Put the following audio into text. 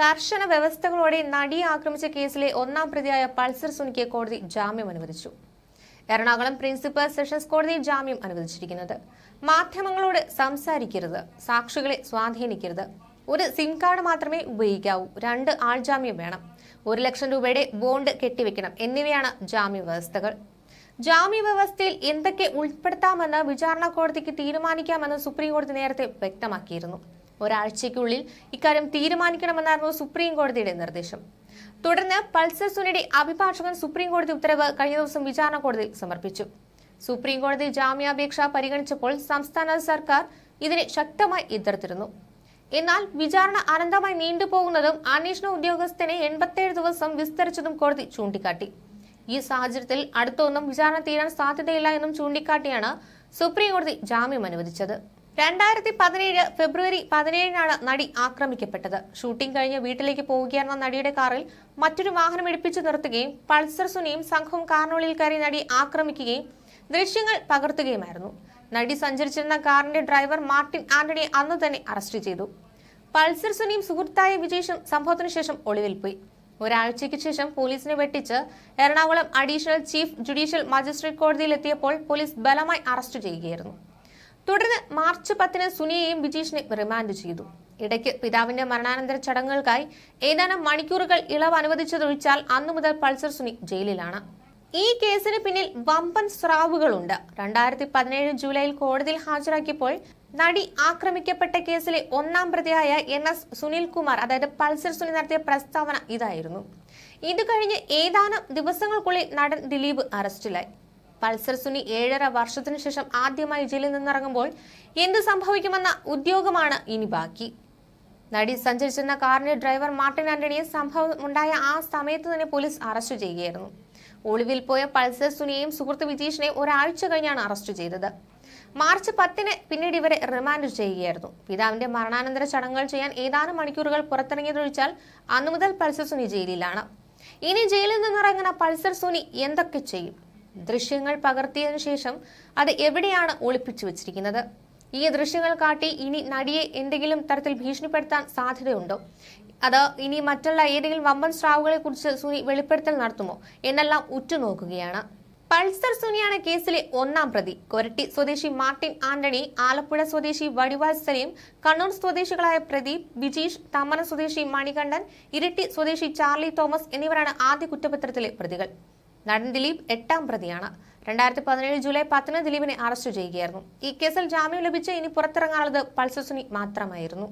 കർശന വ്യവസ്ഥകളോടെ നടിയെ ആക്രമിച്ച കേസിലെ ഒന്നാം പ്രതിയായ പൾസർ സുനിക്ക് കോടതി ജാമ്യം അനുവദിച്ചു. എറണാകുളം പ്രിൻസിപ്പൽ സെഷൻസ് കോടതി ജാമ്യം അനുവദിച്ചിരിക്കുന്നത്. മാധ്യമങ്ങളോട് സംസാരിക്കരുത് സാക്ഷികളെ സ്വാധീനിക്കരുത്. ഒരു സിം കാർഡ് മാത്രമേ ഉപയോഗിക്കാവൂ രണ്ട് ആൾ ജാമ്യം വേണം. ഒരു ലക്ഷം രൂപയുടെ ബോണ്ട് കെട്ടിവെക്കണം എന്നിവയാണ് ജാമ്യ വ്യവസ്ഥകൾ. ജാമ്യ വ്യവസ്ഥയിൽ എന്തൊക്കെ ഉൾപ്പെടുത്താമെന്ന് വിചാരണ കോടതിക്ക് തീരുമാനിക്കാമെന്ന് സുപ്രീം കോടതി നേരത്തെ വ്യക്തമാക്കിയിരുന്നു. ഒരാഴ്ചയ്ക്കുള്ളിൽ ഇക്കാര്യം തീരുമാനിക്കണമെന്നായിരുന്നു സുപ്രീം കോടതിയുടെ നിർദ്ദേശം. തുടർന്ന് പൾസർ സുനിയുടെ അഭിഭാഷകൻ സുപ്രീം കോടതി ഉത്തരവ് കഴിഞ്ഞ ദിവസം വിചാരണ കോടതിയിൽ സമർപ്പിച്ചു. സുപ്രീം കോടതി ജാമ്യാപേക്ഷ പരിഗണിച്ചപ്പോൾ സംസ്ഥാന സർക്കാർ ഇതിനെ ശക്തമായി എതിർത്തിരുന്നു. എന്നാൽ വിചാരണ അനന്തമായി നീണ്ടുപോകുന്നതും അന്വേഷണ ഉദ്യോഗസ്ഥനെ എൺപത്തിയേഴ് ദിവസം വിസ്തരിച്ചതും കോടതി ചൂണ്ടിക്കാട്ടി. ഈ സാഹചര്യത്തിൽ അടുത്തൊന്നും വിചാരണ തീരാൻ സാധ്യതയില്ല എന്നും ചൂണ്ടിക്കാട്ടിയാണ് സുപ്രീം കോടതി ജാമ്യം അനുവദിച്ചത്. രണ്ടായിരത്തി പതിനേഴ് ഫെബ്രുവരി പതിനേഴിനാണ് നടി ആക്രമിക്കപ്പെട്ടത്. ഷൂട്ടിംഗ് കഴിഞ്ഞ് വീട്ടിലേക്ക് പോവുകയായിരുന്ന നടിയുടെ കാറിൽ മറ്റൊരു വാഹനം ഇടിപ്പിച്ചു നിർത്തുകയും പൾസർ സുനിയും സംഘവും കാറിനുള്ളിൽ കയറി നടി ആക്രമിക്കുകയും ദൃശ്യങ്ങൾ പകർത്തുകയുമായിരുന്നു. നടി സഞ്ചരിച്ചിരുന്ന കാറിന്റെ ഡ്രൈവർ മാർട്ടിൻ ആന്റണിയെ അന്ന് തന്നെ അറസ്റ്റ് ചെയ്തു. പൾസർ സുനിയും സുഹൃത്തായ വിജേഷും സംഭവത്തിനു ശേഷം ഒളിവിൽ പോയി. ഒരാഴ്ചയ്ക്ക് ശേഷം പോലീസിനെ വെട്ടിച്ച് Ernakulam additional chief judicial magistrate കോടതിയിലെത്തിയപ്പോൾ police ബലമായി അറസ്റ്റ് ചെയ്യുകയായിരുന്നു. തുടർന്ന് മാർച്ച് പത്തിന് സുനിയെയും ബിജീഷിനെ റിമാൻഡ് ചെയ്തു. ഇടയ്ക്ക് പിതാവിന്റെ മരണാനന്തര ചടങ്ങുകൾക്കായി ഏതാനും മണിക്കൂറുകൾ ഇളവ് അനുവദിച്ചതൊഴിച്ചാൽ അന്നു മുതൽ പൾസർ സുനി ജയിലിലാണ്. ഈ കേസിന് പിന്നിൽ വമ്പൻ സ്രാവുകളുണ്ട്. രണ്ടായിരത്തി പതിനേഴ് ജൂലൈയിൽ കോടതിയിൽ ഹാജരാക്കിയപ്പോൾ നടി ആക്രമിക്കപ്പെട്ട കേസിലെ ഒന്നാം പ്രതിയായ എൻ എസ് സുനിൽകുമാർ അതായത് പൾസർ സുനി നടത്തിയ പ്രസ്താവന ഇതായിരുന്നു. ഇത് കഴിഞ്ഞ് ഏതാനും ദിവസങ്ങൾക്കുള്ളിൽ നടൻ ദിലീപ് അറസ്റ്റിലായി. പൾസർ സുനി ഏഴര വർഷത്തിനു ശേഷം ആദ്യമായി ജയിലിൽ നിന്നിറങ്ങുമ്പോൾ എന്ത് സംഭവിക്കുമെന്ന ഉദ്യോഗമാണ് ഇനി ബാക്കി. നടി സഞ്ചരിച്ചിരുന്ന കാറിന്റെ ഡ്രൈവർ മാർട്ടിൻ ആന്റണിയെ സംഭവം ഉണ്ടായ ആ സമയത്ത് തന്നെ പോലീസ് അറസ്റ്റ് ചെയ്യുകയായിരുന്നു. ഒളിവിൽ പോയ പൾസർ സുനിയെയും സുഹൃത്ത് വിജീഷിനെയും ഒരാഴ്ച കഴിഞ്ഞാണ് അറസ്റ്റ് ചെയ്തത്. മാർച്ച് പത്തിന് പിന്നീട് ഇവരെ റിമാൻഡ് ചെയ്യുകയായിരുന്നു. പിതാവിന്റെ മരണാനന്തര ചടങ്ങുകൾ ചെയ്യാൻ ഏതാനും മണിക്കൂറുകൾ പുറത്തിറങ്ങിയതൊഴിച്ചാൽ അന്നു മുതൽ പൾസർ സുനി ജയിലിലാണ്. ഇനി ജയിലിൽ നിന്നിറങ്ങുന്ന പൾസർ സുനി എന്തൊക്കെ ചെയ്യും? ദൃശ്യങ്ങൾ പകർത്തിയതിനു ശേഷം അത് എവിടെയാണ് ഒളിപ്പിച്ചു വെച്ചിരിക്കുന്നത്? ഈ ദൃശ്യങ്ങൾ കാട്ടി ഇനി നടിയെ എന്തെങ്കിലും തരത്തിൽ ഭീഷണിപ്പെടുത്താൻ സാധ്യതയുണ്ടോ? അത് ഇനി മറ്റുള്ള ഏതെങ്കിലും വമ്പൻ സ്രാവുകളെ കുറിച്ച് സുനി വെളിപ്പെടുത്തൽ നടത്തുമോ? എന്നെല്ലാം ഉറ്റുനോക്കുകയാണ്. പൾസർ സുനിയാണ് കേസിലെ ഒന്നാം പ്രതി. കൊരട്ടി സ്വദേശി മാർട്ടിൻ ആന്റണി ആലപ്പുഴ സ്വദേശി വടിവാൽ സലീം കണ്ണൂർ സ്വദേശികളായ പ്രദീപ് ബിജീഷ് തമ്മന സ്വദേശി മണികണ്ഠൻ ഇരിട്ടി സ്വദേശി ചാർലി തോമസ് എന്നിവരാണ് ആദ്യ കുറ്റപത്രത്തിലെ പ്രതികൾ. നടൻ ദിലീപ് എട്ടാം പ്രതിയാണ്. രണ്ടായിരത്തി പതിനേഴ് ജൂലൈ പത്തിന് ദിലീപിനെ അറസ്റ്റ് ചെയ്യുകയായിരുന്നു. ഈ കേസിൽ ജാമ്യം ലഭിച്ച് ഇനി പുറത്തിറങ്ങാനുള്ളത് പൾസസുനി മാത്രമായിരുന്നു.